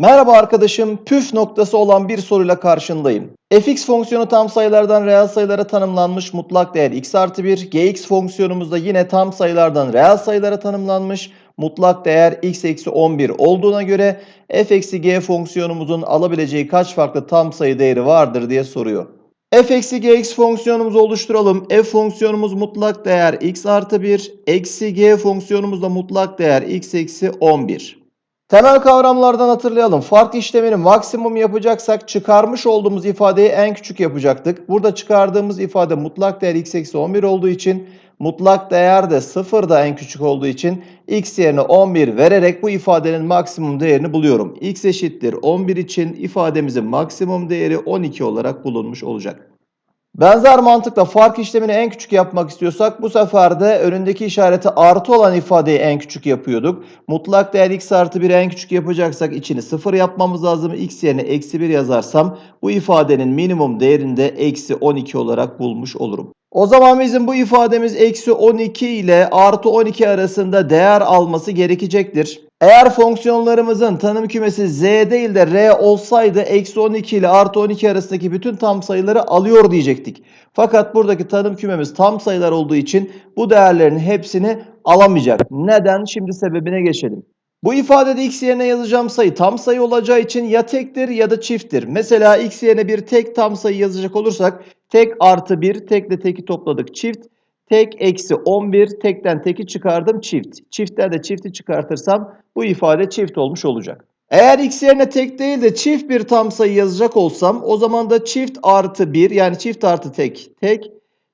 Merhaba arkadaşım, püf noktası olan bir soruyla karşındayım. fx fonksiyonu tam sayılardan reel sayılara tanımlanmış mutlak değer x artı 1. gx fonksiyonumuz da yine tam sayılardan reel sayılara tanımlanmış mutlak değer x eksi 11 olduğuna göre f eksi g fonksiyonumuzun alabileceği kaç farklı tam sayı değeri vardır diye soruyor. f eksi gx fonksiyonumuzu oluşturalım. f fonksiyonumuz mutlak değer x artı 1. Eksi g fonksiyonumuz da mutlak değer x eksi 11. Temel kavramlardan hatırlayalım. Fark işlemini maksimum yapacaksak çıkarmış olduğumuz ifadeyi en küçük yapacaktık. Burada çıkardığımız ifade mutlak değer x eksi 11 olduğu için mutlak değer de 0 da en küçük olduğu için x yerine 11 vererek bu ifadenin maksimum değerini buluyorum. x eşittir 11 için ifademizin maksimum değeri 12 olarak bulunmuş olacak. Benzer mantıkla fark işlemini en küçük yapmak istiyorsak bu sefer de önündeki işareti artı olan ifadeyi en küçük yapıyorduk. Mutlak değer x artı 1'i en küçük yapacaksak içini 0 yapmamız lazım. x yerine eksi 1 yazarsam bu ifadenin minimum değerini de eksi 12 olarak bulmuş olurum. O zaman bizim bu ifademiz eksi 12 ile artı 12 arasında değer alması gerekecektir. Eğer fonksiyonlarımızın tanım kümesi z değil de r olsaydı eksi 12 ile artı 12 arasındaki bütün tam sayıları alıyor diyecektik. Fakat buradaki tanım kümemiz tam sayılar olduğu için bu değerlerin hepsini alamayacak. Neden? Şimdi sebebine geçelim. Bu ifadede x yerine yazacağım sayı tam sayı olacağı için ya tektir ya da çifttir. Mesela x yerine bir tek tam sayı yazacak olursak tek artı 1 tekle teki topladık çift. Tek eksi 11 tekten teki çıkardım çift. Çiftten de çifti çıkartırsam bu ifade çift olmuş olacak. Eğer x yerine tek değil de çift bir tam sayı yazacak olsam o zaman da çift artı 1 yani çift artı tek tek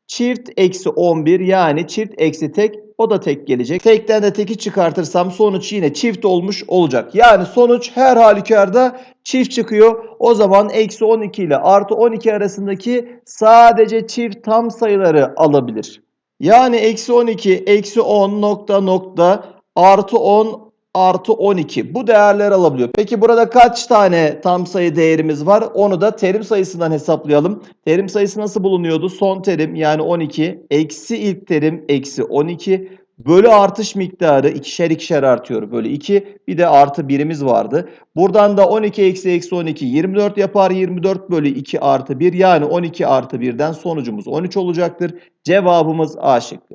çift eksi 11 yani çift eksi tek o da tek gelecek. Tekten de teki çıkartırsam sonuç yine çift olmuş olacak. Yani sonuç her halükarda çift çıkıyor. O zaman eksi 12 ile artı 12 arasındaki sadece çift tam sayıları alabilir. Yani eksi 12, eksi 10 nokta nokta artı 10 artı 12 bu değerler alabiliyor. Peki burada kaç tane tam sayı değerimiz var? Onu da terim sayısından hesaplayalım. Terim sayısı nasıl bulunuyordu? Son terim yani 12 eksi ilk terim eksi 12 bölü artış miktarı ikişer ikişer artıyor. Bölü 2 bir de artı birimiz vardı. Buradan da 12 eksi eksi 12 24 yapar. 24 bölü 2 artı 1 yani 12 artı 1'den sonucumuz 13 olacaktır. Cevabımız A şıkkı.